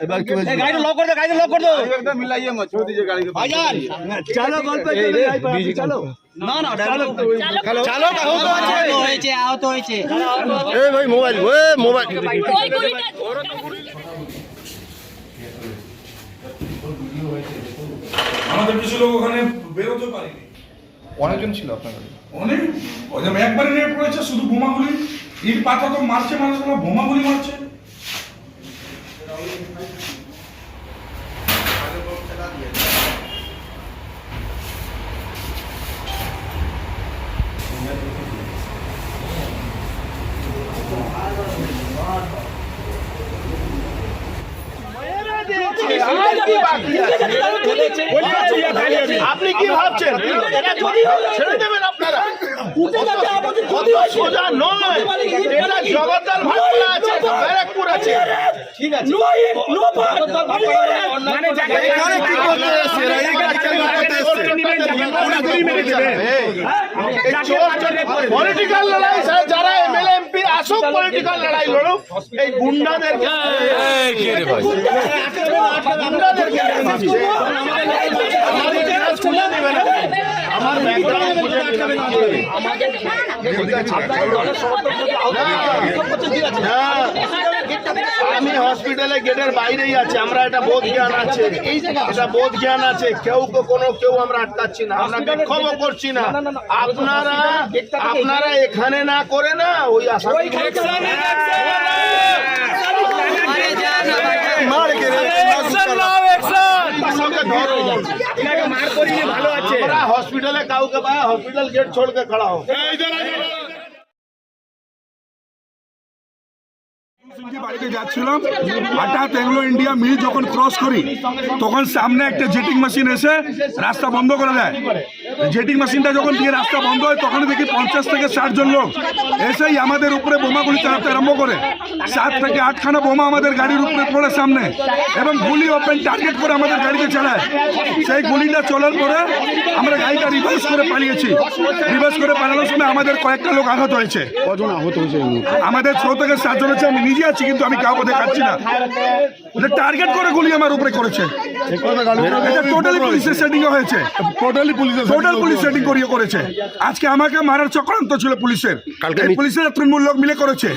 এবার কি বলছি গাড়িটা লক করে দে গাড়িটা লক করে দে একদম মিলাইয়ে মত ছোট দিকে গাড়ি ভাইজান চালো গল্প চালো না না চালো চালো আহত হয়েছে আহত হয়েছে ভাই মোবাইল মোবাইল। ওই গুলিটা আমাদের কিছু লোক ওখানে বেরোতে পারিনি। অনেকজন ছিল আপনার গাড়ি অনেক। একবারে নিয়ে পড়েছে শুধু বোমাগুলি। ইট পাতা তো মারছে মানুষগুলো বোমাগুলি মারছে। ছেড়ে দেবেন আপনারা সোজা নয় এটা জগদ্দল ভাটপাড়া আছে ব্যারাকপুর আছে ঠিক আছে মানে এখানে কি করতে এসছে এরা? এই গাড়ি চালিয়ে করতে এসছে? পলিটিক্যাল লড়াই যারা এমএলএ এমপি আসুক পলিটিক্যাল লড়াই লড়ুক এই গুন্ডাদেরকে গুন্ডাদেরকে আমাদের কাজ খুলে দেবে না আমার ব্যাকগ্রাউন্ড খুঁজে দেবে না। হ্যাঁ। আমি হসপিটালে গেটের বাইরেই আছি আমরা এটা বোধ জ্ঞান আছে। এটা বোধ জ্ঞান আছে কেউ কো- কোনো কেউ আমরা আটকাচ্ছি না আমরা বিক্ষোভ করছি না। আপনারা আপনারা এখানে না করে না ওই আশা ভালো আছে। আমরা হসপিটালে কাউকে পায় হসপিটাল গেট খড়া হো যাচ্ছিলাম ইন্ডিয়া যখন ক্রস করি তখন সামনে একটা জেটিং মেশিন এসে রাস্তা বন্ধ করে দেয়। জেটিং মেশিনটা যখন দিয়ে রাস্তা বন্ধ হয় তখন দেখি পঞ্চাশ থেকে ষাট জন লোক এসেই আমাদের উপরে বোমাগুলি চালাতে আরম্ভ করে। সাত থেকে আটখানা বোমা আমাদের গাড়ির উপরে পড়ে সামনে এবং গুলি ওপেন টার্গেট করে আমাদের গাড়িতে চালায়। সেই গুলিটা চলার পরে আমরা গাড়িটা রিভার্স করে পালিয়েছি। রিভার্স করে পালানোর সময় আমাদের কয়েকটা লোক আহত হয়েছে। কজন আহত হয়েছে আমাদের ছ থেকে সাতজন হচ্ছে আমি নিজে আছি কিন্তু আমি কাউকে দেখাচ্ছি না। টার্গেট করে গুলি আমার উপরে করেছে। এটা টোটালি পুলিশের সেটিং হয়েছে? Totally police total police setting করিয়ে করেছে। আজকে আমাকে মারার চক্রান্ত ছিল পুলিশের। পুলিশের তৃণমূল লোক মিলে করেছে।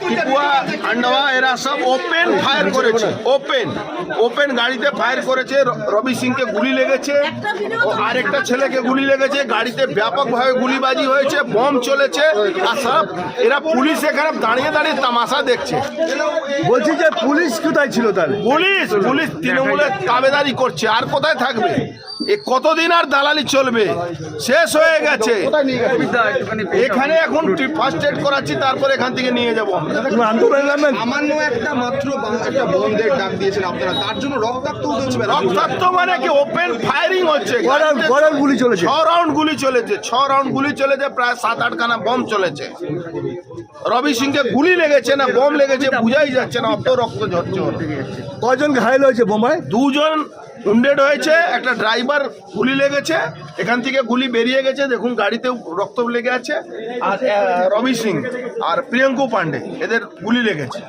টিপুয়া খান্ডওয়া এরা সব ওপেন ফায়ার করেছে ওপেন ওপেন গাড়িতে ফায়ার করেছে রবি সিংকে গুলি লেগেছে ও আরেকটা ছেলেকে গুলি লেগেছে গাড়িতে ব্যাপকভাবে গুলিবাজি হয়েছে বম চলেছে আর সব এরা পুলিশ এখানে দাঁড়িয়ে দাঁড়িয়ে তামাশা দেখছে। বলছি যে পুলিশ কোথায় ছিল তাহলে? পুলিশ পুলিশ তৃণমূলের তাবেদারি করছে আর কোথায় থাকবে? এ কতদিন আর দালালি চলবে? শেষ হয়ে গেছে। এখানে এখন ফার্স্ট এড করাচ্ছি তারপর এখান থেকে নিয়ে যাব। সামান্য একটা মাত্র একটা বন্ধের ডাক দিয়েছেন আপনারা। তার জন্য রক্তাক্ত হচ্ছে রক্তাক্ত মানে কি ওপেন ফায়ারিং হচ্ছে। গুলি চলেছে। ছ রাউন্ড গুলি চলেছে। ছ রাউন্ড গুলি চলেছে প্রায় সাত আটখানা বম চলেছে। রবি সিংকে গুলি লেগেছে না বম লেগেছে বুঝাই যাচ্ছে না অত রক্ত ঝরছে। কজন ঘায়ল হয়েছে বোমায় দুজন উন্ডেড হয়েছে, একটা ড্রাইভার গুলি লেগেছে, এখান থেকে গুলি বেরিয়ে গেছে, দেখুন গাড়িতে রক্ত লেগে আছে, আর রবি সিং আর প্রিয়ঙ্কু পান্ডে, এদের গুলি লেগেছে।